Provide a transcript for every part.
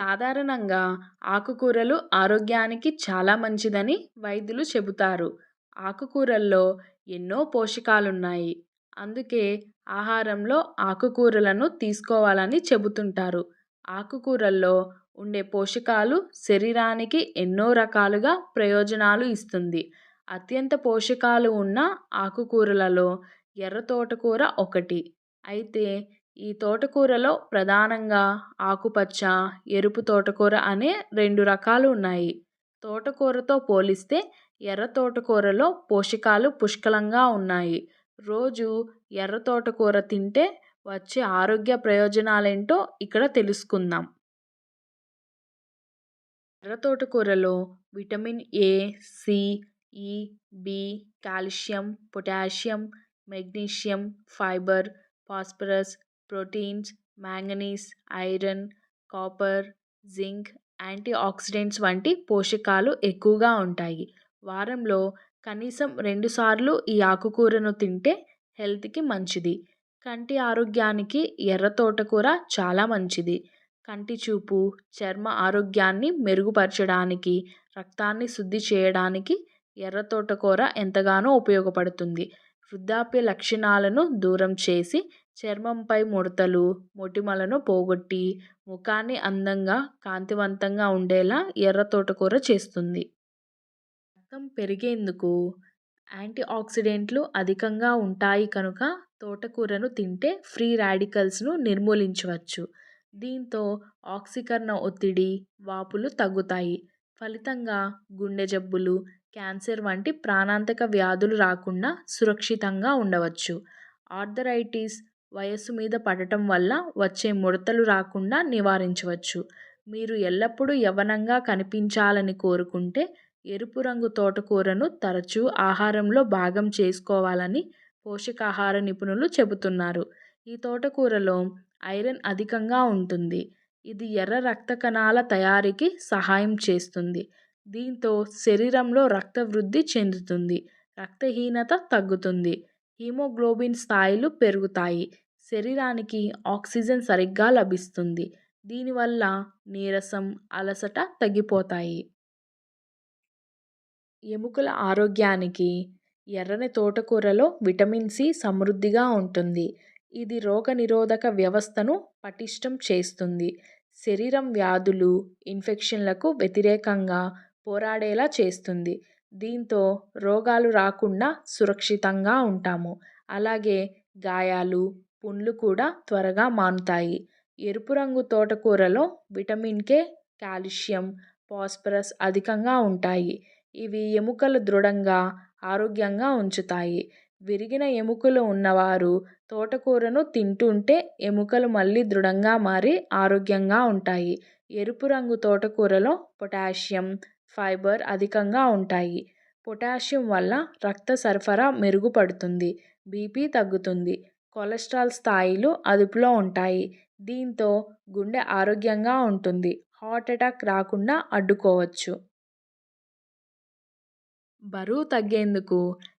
సాధారణంగా ఆకుకూరలు ఆరోగ్యానికి చాలా మంచిదని వైద్యులు చెబుతారు. ఆకుకూరల్లో ఎన్నో పోషకాలున్నాయి. అందుకే ఆహారంలో ఆకుకూరలను తీసుకోవాలని చెబుతుంటారు. ఆకుకూరల్లో ఉండే పోషకాలు శరీరానికి ఎన్నో రకాలుగా ప్రయోజనాలు ఇస్తుంది. అత్యంత పోషకాలు ఉన్న ఆకుకూరలలో ఎర్ర తోటకూర ఒకటి. అయితే ఈ తోటకూరలో ప్రధానంగా ఆకుపచ్చ ఎరుపు తోటకూర అనే రెండు రకాలు ఉన్నాయి. తోటకూరతో పోలిస్తే ఎర్ర తోటకూరలో పోషకాలు పుష్కలంగా ఉన్నాయి. రోజు ఎర్ర తోటకూర తింటే వచ్చే ఆరోగ్య ప్రయోజనాలేంటో ఇక్కడ తెలుసుకుందాం. ఎర్ర తోటకూరలో vitamin A C E B calcium potassium magnesium fibre phosphorus proteins manganese iron copper zinc antioxidants వంటి పోషకాలు ఎక్కువగా ఉంటాయి. వారంలో కనీసం రెండుసార్లు ఈ ఆకుకూరను తింటే హెల్త్కి మంచిది. కంటి ఆరోగ్యానికి ఎర్ర తోటకూర చాలా మంచిది. కంటి చూపు చర్మ ఆరోగ్యాన్ని మెరుగుపరచడానికి రక్తాన్ని శుద్ధి చేయడానికి ఎర్ర తోటకూర ఎంతగానో ఉపయోగపడుతుంది. వృద్ధాప్య లక్షణాలను దూరం చేసి చర్మంపై ముడతలు మొటిమలను పోగొట్టి ముఖాన్ని అందంగా కాంతివంతంగా ఉండేలా ఎర్ర తోటకూర చేస్తుంది. రక్తం పెరిగేందుకు యాంటీ ఆక్సిడెంట్లు అధికంగా ఉంటాయి కనుక తోటకూరను తింటే ఫ్రీ రాడికల్స్ను నిర్మూలించవచ్చు. దీంతో ఆక్సీకరణ ఒత్తిడి వాపులు తగ్గుతాయి. ఫలితంగా గుండె జబ్బులు క్యాన్సర్ వంటి ప్రాణాంతక వ్యాధులు రాకుండా సురక్షితంగా ఉండవచ్చు. ఆర్థరైటిస్ వయస్సు మీద పడటం వల్ల వచ్చే ముడతలు రాకుండా నివారించవచ్చు. మీరు ఎల్లప్పుడూ యవ్వనంగా కనిపించాలని కోరుకుంటే ఎరుపు రంగు తోటకూరను తరచూ ఆహారంలో భాగం చేసుకోవాలని పోషకాహార నిపుణులు చెబుతున్నారు. ఈ తోటకూరలో ఐరన్ అధికంగా ఉంటుంది. ఇది ఎర్ర రక్త కణాల తయారీకి సహాయం చేస్తుంది. దీంతో శరీరంలో రక్త వృద్ధి చెందుతుంది. రక్తహీనత తగ్గుతుంది. హీమోగ్లోబిన్ స్థాయిలు పెరుగుతాయి. శరీరానికి ఆక్సిజన్ సరిగ్గా లభిస్తుంది. దీనివల్ల నీరసం అలసట తగ్గిపోతాయి. ఎముకల ఆరోగ్యానికి ఎర్రని తోటకూరలో విటమిన్ సి సమృద్ధిగా ఉంటుంది. ఇది రోగనిరోధక వ్యవస్థను పటిష్టం చేస్తుంది. శరీరం వ్యాధులు ఇన్ఫెక్షన్లకు వ్యతిరేకంగా పోరాడేలా చేస్తుంది. దీంతో రోగాలు రాకుండా సురక్షితంగా ఉంటాము. అలాగే గాయాలు పుండ్లు కూడా త్వరగా మానుతాయి. ఎరుపు రంగు తోటకూరలో విటమిన్ కే కాల్షియం ఫాస్ఫరస్ అధికంగా ఉంటాయి. ఇవి ఎముకలు దృఢంగా ఆరోగ్యంగా ఉంచుతాయి. విరిగిన ఎముకలు ఉన్నవారు తోటకూరను తింటుంటే ఎముకలు మళ్ళీ దృఢంగా మారి ఆరోగ్యంగా ఉంటాయి. ఎరుపు రంగు తోటకూరలో పొటాషియం ఫైబర్ అధికంగా ఉంటాయి. పొటాషియం వల్ల రక్త సరఫరా మెరుగుపడుతుంది. బీపీ తగ్గుతుంది. కొలెస్ట్రాల్ స్థాయిలు అదుపులో ఉంటాయి. దీంతో గుండె ఆరోగ్యంగా ఉంటుంది. హార్ట్ అటాక్ రాకుండా అడ్డుకోవచ్చు. బరువు తగ్గేందుకు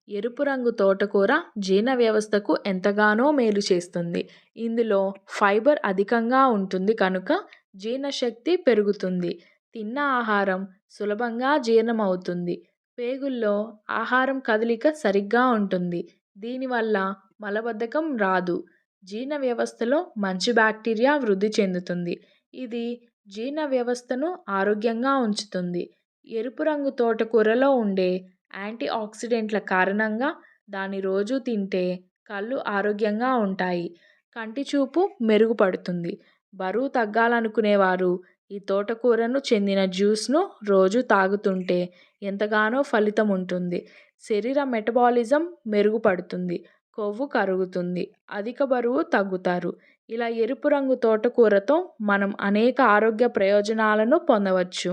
ఎరుపు రంగు తోటకూర జీర్ణ వ్యవస్థకు ఎంతగానో మేలు చేస్తుంది. ఇందులో ఫైబర్ అధికంగా ఉంటుంది కనుక జీర్ణశక్తి పెరుగుతుంది. తిన్న ఆహారం సులభంగా జీర్ణమవుతుంది. పేగుల్లో ఆహారం కదలిక సరిగ్గా ఉంటుంది. దీనివల్ల మలబద్ధకం రాదు. జీర్ణ వ్యవస్థలో మంచి బ్యాక్టీరియా వృద్ధి చెందుతుంది. ఇది జీర్ణ వ్యవస్థను ఆరోగ్యంగా ఉంచుతుంది. ఎరుపు రంగు తోటకూరలో ఉండే యాంటీ ఆక్సిడెంట్ల కారణంగా దాన్ని రోజు తింటే కళ్ళు ఆరోగ్యంగా ఉంటాయి. కంటి చూపు మెరుగుపడుతుంది. బరువు తగ్గాలనుకునేవారు ఈ తోటకూరను చెందిన జ్యూస్ను రోజు తాగుతుంటే ఎంతగానో ఫలితం ఉంటుంది. శరీర మెటబాలిజం మెరుగుపడుతుంది. కొవ్వు కరుగుతుంది. అధిక బరువు తగ్గుతారు. ఇలా ఎరుపు రంగు తోటకూరతో మనం అనేక ఆరోగ్య ప్రయోజనాలను పొందవచ్చు.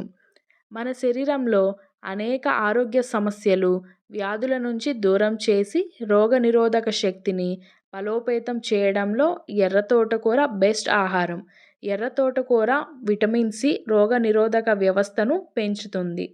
మన శరీరంలో అనేక ఆరోగ్య సమస్యలు వ్యాధుల నుంచి దూరం చేసి రోగనిరోధక శక్తిని బలోపేతం చేయడంలో ఎర్ర తోటకూర బెస్ట్ ఆహారం. ఎర్ర తోటకూర విటమిన్ సి రోగనిరోధక వ్యవస్థను పెంచుతుంది.